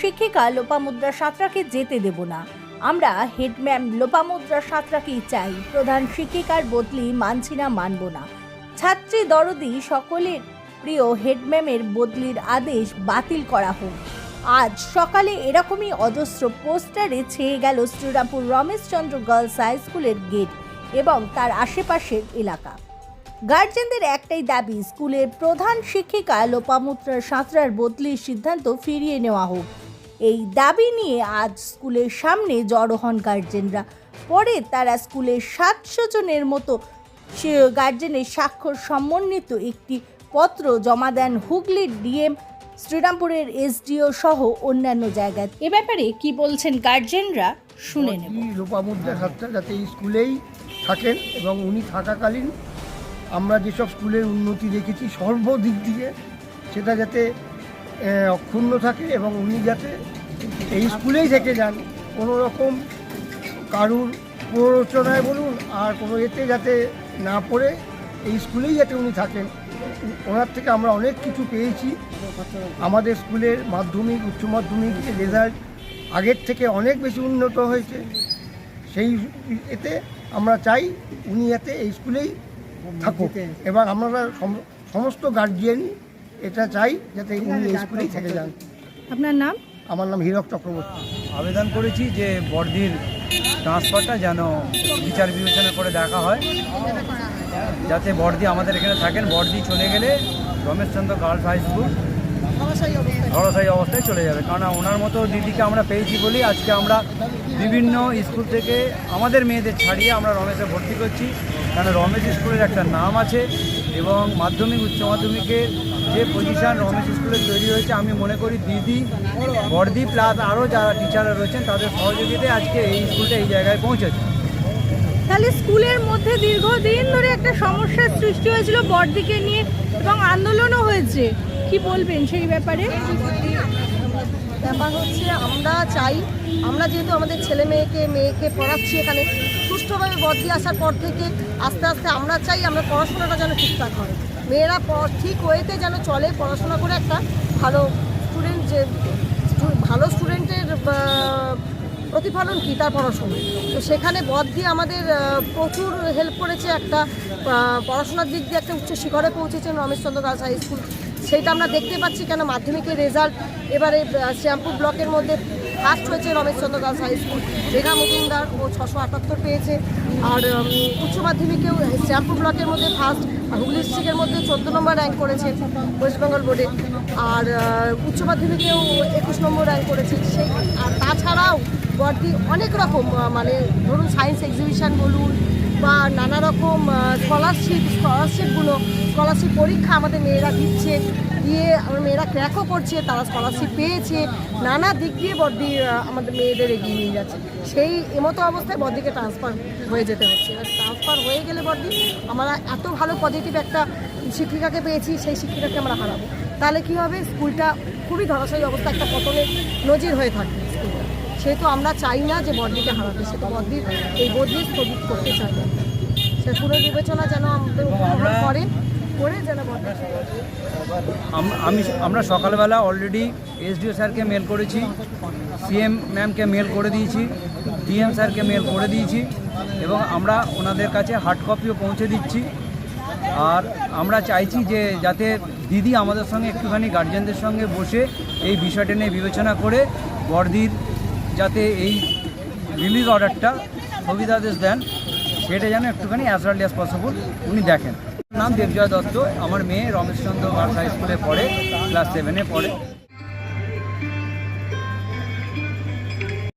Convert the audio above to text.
শিক্ষিকা লোপামুদ্রা সাঁতরাকে যেতে দেব না। আমরা হেডম্যাম লোপামুদ্রা সাঁতরাকেই চাই। প্রধান শিক্ষিকার বদলি মানছি না, মানব না। ছাত্রী দরদি সকলের প্রিয় হেডম্যামের বদলির আদেশ বাতিল করা হোক। আজ সকালে এরকমই অজস্র পোস্টারে ছেয়ে গেল শ্রীরামপুর রমেশচন্দ্র গার্লস হাই স্কুলের গেট এবং তার আশেপাশের এলাকা। গার্জেনদের একটাই দাবি স্কুলের প্রধান শিক্ষিকা লোপামুদ্রা সাঁতরার বদলির সিদ্ধান্ত ফিরিয়ে নেওয়া হোক। এই দাবি নিয়ে আজ স্কুলের সামনে জড়ো হন গার্জেনরা। পরে তারা স্কুলের সাতশো জনের মতো সে গার্জেনের স্বাক্ষর সমন্বিত একটি পত্র জমা দেন হুগলির ডিএম, শ্রীরামপুরের এসডিও সহ অন্যান্য জায়গায়। এ ব্যাপারে কি বলছেন গার্জেনরা? শুনে নেব। লোপামুদ্রা ছাত্ররা যাতে স্কুলেই থাকেন এবং উনি থাকাকালীন আমরা যেসব স্কুলের উন্নতি দেখেছি সর্বদিক দিয়ে, সেটা যাতে অক্ষুণ্ণ থাকে এবং উনি যাতে এই স্কুলেই থেকে যান কোনো রকম কারুর প্ররোচনায় বলুন আর কোনো এতে যাতে না পড়ে, এই স্কুলেই যাতে উনি থাকেন। ওনার থেকে আমরা অনেক কিছু পেয়েছি। আমাদের স্কুলের মাধ্যমিক, উচ্চ মাধ্যমিক রেজাল্ট আগের থেকে অনেক বেশি উন্নত হয়েছে। সেই এতে আমরা চাই উনি যাতে এই স্কুলেই থাকুক। এবং আমরা সম- সমস্ত গার্জিয়ান এটা চাই যাতে উনি স্কুলেই থেকে যান। আপনার নাম? আমার নাম হীরক চক্রবর্তী। আবেদন করেছি যে বর্দির ট্রান্সফারটা যেন বিচার বিবেচনা করে দেখা হয়। যাতে বর্দি আমাদের এখানে থাকেন। বর্দি চলে গেলে রমেশচন্দ্র গার্লস হাই স্কুল ধরসাই অবস্থায় চলে যাবে। কারণ ওনার মতো দিদিকে আমরা পেয়েছি বলেই আজকে আমরা বিভিন্ন স্কুল থেকে আমাদের মেয়েদের ছাড়িয়ে আমরা রমেশে ভর্তি করছি। কারণ রমেশ স্কুলের একটা নাম আছে এবং মাধ্যমিক উচ্চ মাধ্যমিকের যে পজিশান রমেশ স্কুলে তৈরি হয়েছে আমি মনে করি দিদি বর্দি প্লাস আরও যারা টিচাররা রয়েছেন তাদের সহযোগিতায় আজকে এই স্কুলটা এই জায়গায় পৌঁছেছে। তাহলে স্কুলের মধ্যে দীর্ঘদিন ধরে একটা সমস্যার সৃষ্টি হয়েছিল বড়দিকে নিয়ে এবং আন্দোলনও হয়েছে। কি বলবেন সেই ব্যাপারে? ব্যাপার হচ্ছে আমরা চাই আমরা যেহেতু আমাদের ছেলে মেয়েকে মেয়েকে পড়াচ্ছি এখানে সুষ্ঠুভাবে বদলি আসার পর থেকে আস্তে আস্তে আমরা চাই আমরা পড়াশোনাটা যেন ঠিকঠাক হয়। মেয়েরা ঠিক ওয়েতে যেন চলে, পড়াশোনা করে একটা ভালো স্টুডেন্ট যে ভালো স্টুডেন্টের প্রতিফলন কী তার পড়াশোনা তো সেখানে বদ দিয়ে আমাদের প্রচুর হেল্প করেছে একটা পড়াশোনার দিক দিয়ে একটা উচ্চ শিখরে পৌঁছেছেন রমেশচন্দ্র গার্লস হাই স্কুল সেইটা আমরা দেখতে পাচ্ছি কেন মাধ্যমিকের রেজাল্ট এবারে শ্যামপুর ব্লকের মধ্যে ফার্স্ট হয়েছে রমেশচন্দ্র দাস হাই স্কুল। রেখা মজুমদার ও ছশো আটাত্তর পেয়েছে। আর উচ্চ মাধ্যমিকেও শ্যামপুর ব্লকের মধ্যে ফার্স্ট, আর হুগলি ডিস্ট্রিক্টের মধ্যে চোদ্দ নম্বর র্যাঙ্ক করেছে ওয়েস্টবেঙ্গল বোর্ডে। আর উচ্চ মাধ্যমিকেও একুশ নম্বর র্যাঙ্ক করেছে সেই, আর তাছাড়াও বর্দি অনেক রকম মানে ধরুন সায়েন্স এক্সিবিশান বলুন বা নানা রকম স্কলারশিপ স্কলারশিপগুলো স্কলারশিপ পরীক্ষা আমাদের মেয়েরা দিচ্ছে দিয়ে আমার মেয়েরা ক্র্যাকও করছে তারা স্কলারশিপ পেয়েছে নানা দিক দিয়ে আহ, আমাদের মেয়েদের এগিয়ে নিয়ে যাচ্ছে। সেই এমতো অবস্থায় বর্দিকে ট্রান্সফার হয়ে যেতে হচ্ছে। ট্রান্সফার হয়ে গেলে বর্দি আমরা এত ভালো পজিটিভ একটা শিক্ষিকাকে পেয়েছি সেই শিক্ষিকাকে আমরা হারাবো। তাহলে কী হবে? স্কুলটা খুবই ধরাশায়ী অবস্থা একটা পতনের নজির হয়ে থাকবে। সেহেতু আমরা চাই না যে বর্দিকে হারাতে সেটা বর্দির এই বদলি স্থগিত করতে চাই না। সে পুনর্বিবেচনা যেন আমাদের উপর করে করে যেন আমি আমরা সকালবেলা অলরেডি এসডিও স্যারকে মেল করেছি সিএম ম্যামকে মেল করে দিয়েছি ডিএম স্যারকে মেল করে দিয়েছি এবং আমরা ওনাদের কাছে হার্ড কপিও পৌঁছে দিচ্ছি আর আমরা চাইছি যে যাতে দিদি আমাদের সঙ্গে একটুখানি গার্জেনদের সঙ্গে বসে এই বিষয়টা নিয়ে বিবেচনা করে বড়দির যাতে এই রিলিজ অর্ডারটা স্থগিতাদেশ দেন, সেটা যেন একটুখানি অ্যাজ আর্লি অ্যাজ পসিবল উনি দেখেন। নাম দেবজয় দত্ত, আমার মেয়ে রমেশচন্দ্র গার্লস হাই স্কুলে পড়ে ক্লাস সেভেনে পড়ে।